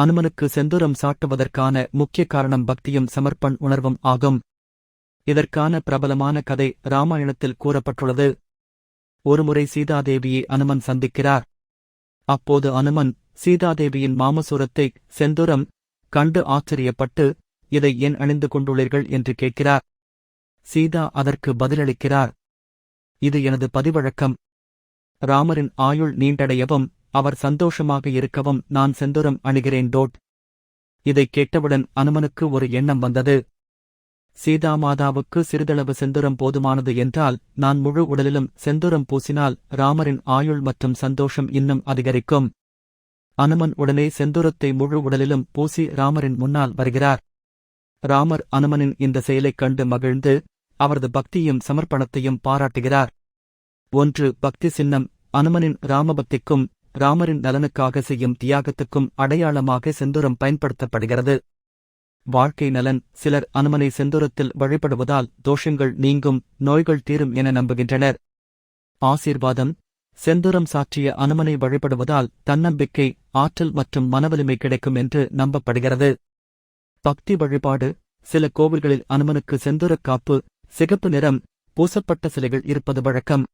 அனுமனுக்கு செந்தூரம் சாட்டுவதற்கான முக்கிய காரணம் பக்தியும் சமர்ப்பண் உணர்வும் ஆகும். இதற்கான பிரபலமான கதை ராமாயணத்தில் கூறப்பட்டுள்ளது. ஒருமுறை சீதாதேவியை அனுமன் சந்திக்கிறார். அப்போது அனுமன் சீதாதேவியின் மாமசூரத்தை செந்தூரம் கண்டு ஆச்சரியப்பட்டு இதை ஏன் அணிந்து கொண்டுள்ளீர்கள்? என்று கேட்கிறார். சீதா அதற்கு பதிலளிக்கிறார். இது எனது பதிவழக்கம். ராமரின் ஆயுள் நீண்டடையவும் அவர் சந்தோஷமாக இருக்கவும் நான் செந்தூரம் அணிகிறேன் டோட். இதைக் கேட்டவுடன் அனுமனுக்கு ஒரு எண்ணம் வந்தது. சீதாமாதாவுக்கு சிறிதளவு செந்துரம் போதுமானது என்றால் நான் முழு உடலிலும் செந்துரம் பூசினால் ராமரின் ஆயுள் மற்றும் சந்தோஷம் இன்னும் அதிகரிக்கும். அனுமன் உடனே செந்துரத்தை முழு உடலிலும் பூசி ராமரின் முன்னால் வருகிறார். ராமர் அனுமனின் இந்த செயலைக் கண்டு மகிழ்ந்து அவரது பக்தியும் சமர்ப்பணத்தையும் பாராட்டுகிறார். ஒன்று பக்தி சின்னம். அனுமனின் ராமபக்திக்கும் ராமரின் நலனுக்காக செய்யும் தியாகத்துக்கும் அடையாளமாக செந்துரம் பயன்படுத்தப்படுகிறது. வாழ்க்கை நலன் சிலர் அனுமனை செந்துரத்தில் வழிபடுவதால் தோஷங்கள் நீங்கும் நோய்கள் தீரும் என நம்புகின்றனர். ஆசீர்வாதம் செந்துரம் சாற்றிய அனுமனை வழிபடுவதால் தன்னம்பிக்கை ஆற்றல் மற்றும் மனவலிமை கிடைக்கும் என்று நம்பப்படுகிறது. பக்தி வழிபாடு சில கோவில்களில் அனுமனுக்கு செந்துரக் காப்பு சிகப்பு நிறம் பூசப்பட்ட சிலைகள் இருப்பது வழக்கம்.